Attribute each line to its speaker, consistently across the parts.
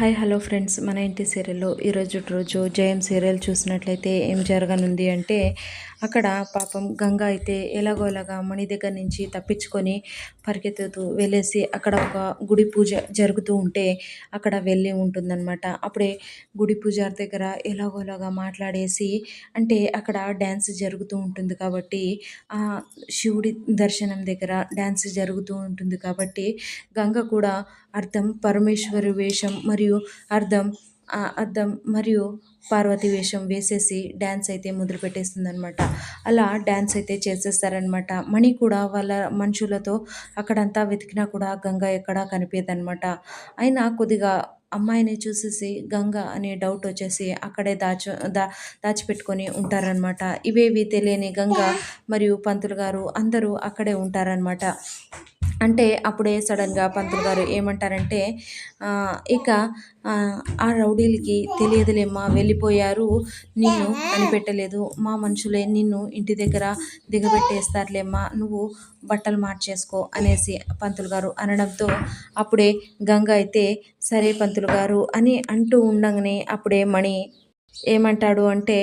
Speaker 1: Hi hello friends. మన ఇంటి సీరియల్లో ఈరోజు రోజు జయం సీరియల్ చూసినట్లయితే ఏం జరగనుంది అంటే అక్కడ పాపం గంగ అయితే ఎలాగోలాగా మణి దగ్గర నుంచి తప్పించుకొని పరిగెత్తుతూ వెళ్ళేసి అక్కడ ఒక గుడి పూజ జరుగుతూ ఉంటే అక్కడ వెళ్ళి ఉంటుందన్నమాట. అప్పుడే గుడి పూజారి దగ్గర ఎలాగోలాగా మాట్లాడేసి అంటే అక్కడ డ్యాన్స్ జరుగుతూ ఉంటుంది కాబట్టి ఆ శివుడి దర్శనం దగ్గర డ్యాన్స్ జరుగుతూ ఉంటుంది కాబట్టి గంగ కూడా అర్థం పరమేశ్వరి వేషం మరియు అర్థం అర్థం మరియు పార్వతి వేషం వేసేసి డ్యాన్స్ అయితే మొదలు పెట్టేస్తుందనమాట అలా డ్యాన్స్ అయితే చేసేస్తారనమాట మణి కూడా వాళ్ళ మనుషులతో అక్కడంతా వెతికినా కూడా గంగ ఎక్కడా కనిపించదనమాట అయినా కొద్దిగా అమ్మాయిని చూసేసి గంగ అనే డౌట్ వచ్చేసి అక్కడే దాచు దా దాచిపెట్టుకొని ఉంటారనమాట ఇవేవి తెలియని గంగ మరియు పంతులు గారు అందరూ అక్కడే ఉంటారనమాట అంటే అప్పుడే సడన్గా పంతులు గారు ఏమంటారంటే ఇక ఆ రౌడీలకి తెలియదులేమ్మా వెళ్ళిపోయారు. నిన్ను కనిపెట్టలేదు. మా మనుషులే నిన్ను ఇంటి దగ్గర దిగబెట్టేస్తారులేమ్మా. నువ్వు బట్టలు మార్చేసుకో అనేసి పంతులు గారు అనడంతో అప్పుడే గంగ అయితే సరే పంతులు గారు అని అంటూ ఉండగానే అప్పుడే మణి ఏమంటాడు అంటే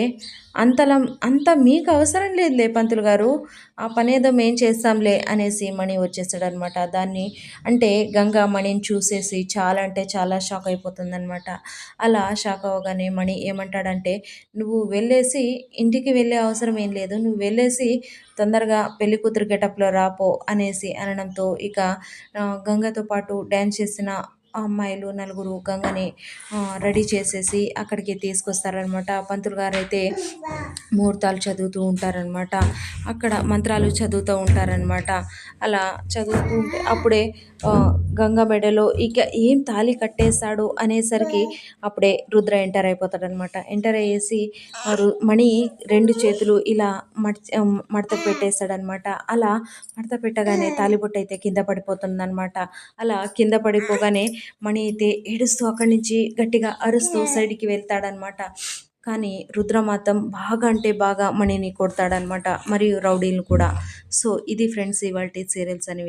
Speaker 1: అంతలా అంత మీకు అవసరం లేదులే పంతులు గారు. ఆ పని ఏదో మేం చేస్తాంలే? అనేసి మణి వచ్చేసాడనమాట దాన్ని అంటే గంగా మణిని చూసేసి చాలా అంటే చాలా షాక్ అయిపోతుందనమాట అలా షాక్ అవ్వగానే మణి ఏమంటాడంటే నువ్వు వెళ్ళేసి ఇంటికి వెళ్ళే అవసరం ఏం లేదు. నువ్వు వెళ్ళేసి తొందరగా పెళ్ళి కూతురు గెటప్లో రాపో అనేసి అనడంతో ఇక గంగతో పాటు డ్యాన్స్ చేసిన అమ్మాయిలు నలుగురు గంగని రెడీ చేసేసి అక్కడికి తీసుకొస్తారనమాట పంతులు గారు అయితే ముహూర్తాలు చదువుతూ ఉంటారనమాట అక్కడ మంత్రాలు చదువుతూ ఉంటారనమాట అలా చదువుతూ ఉంటే అప్పుడే గంగ మెడలో ఇక ఏం తాళి కట్టేస్తాడు అనేసరికి అప్పుడే రుద్ర ఎంటర్ అయిపోతాడనమాట. ఎంటర్ అయ్యేసి మణి రెండు చేతులు ఇలా మడత మడత పెట్టేస్తాడనమాట. అలా మడత పెట్టగానే తాలిబొట్టు అయితే కింద పడిపోతుందనమాట. అలా కింద పడిపోగానే మణి అయితే ఏడుస్తూ అక్కడి నుంచి గట్టిగా అరుస్తూ సైడ్కి వెళ్తాడనమాట. కానీ రుద్ర మాత్రం బాగా అంటే బాగా మణిని కొడతాడనమాట. మరియు రౌడీలు కూడా. సో ఇది ఫ్రెండ్స్ ఇవాళ సీరియల్స్ అనేవి.